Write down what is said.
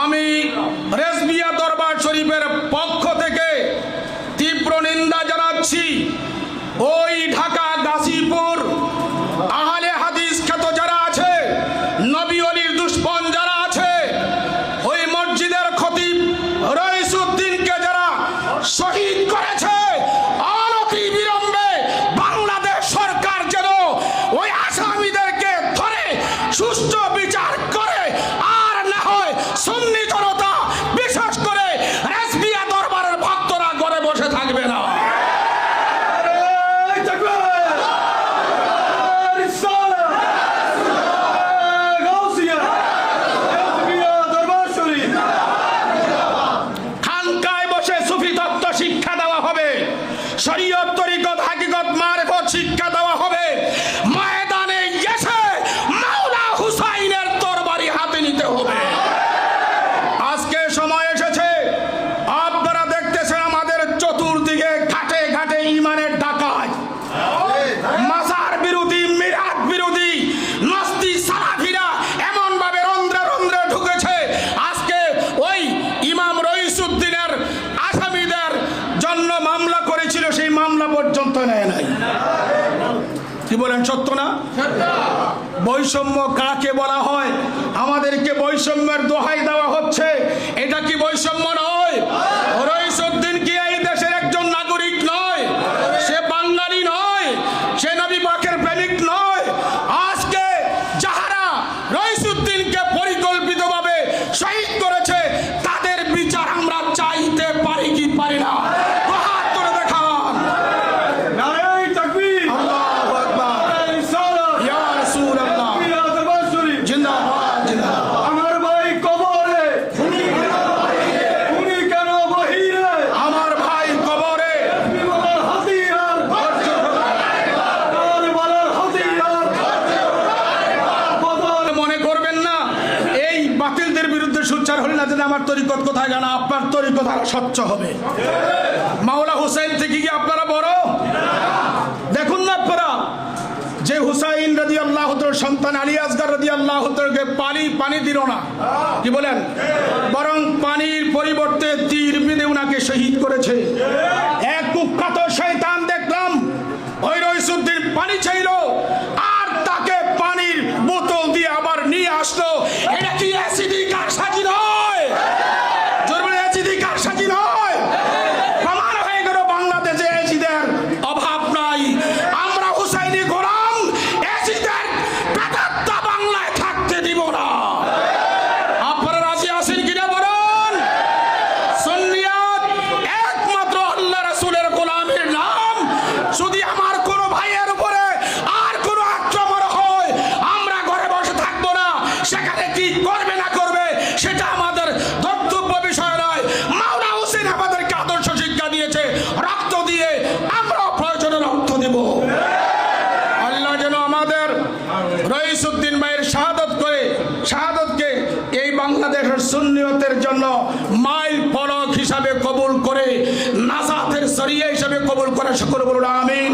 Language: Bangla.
আমি রেসবিয়া দরবার শরীফের পক্ষ থেকে তীব্র নিন্দা জানাচ্ছি। ওই ঢাকা আহলে হাদিস যারা আছে, নবী অলির যারা আছে মসজিদের খতিব যারা করেছে বাংলাদেশ সরকার যেন ওই আসামিদেরকে বিচার নেয় নাই। কি বলেন, সত্য না? বৈষম্য কাকে বলা হয়? আমাদেরকে বৈষম্যের দোহাই দেওয়া হচ্ছে। না যেন আমার তরিকত কোথায় জানা? আপনার তরিকত আরও স্বচ্ছ হবে। মাওলা হুসাইন থেকে কি আপনারা বড়? দেখুন না আপনারা। যে হুসাইন রাজি আল্লাহ সন্তান, আলী আসগার রাজি আল্লাহ পানি পানি দিল না। কি বলেন? বরং পানির পরিবর্তে তীর বেঁধে উনাকে শহীদ করেছে। এক কুখ্যাত শয়তান দেখলাম ওই রইসুদ্দিন পানি চাইল, আর তাকে পানির বোতল দিয়ে আবার নিয়ে আসলো। এটা কি অ্যাসিডিক রইসুদ্দিন ভাইয়ের শাহাদত করে, শাহাদতকে এই বাংলাদেশের সুন্নিয়তের জন্য মাইল ফলক হিসাবে কবুল করে, নাজাতের সরিয়া হিসাবে কবুল করে। শুক্র বলুন, আমিন।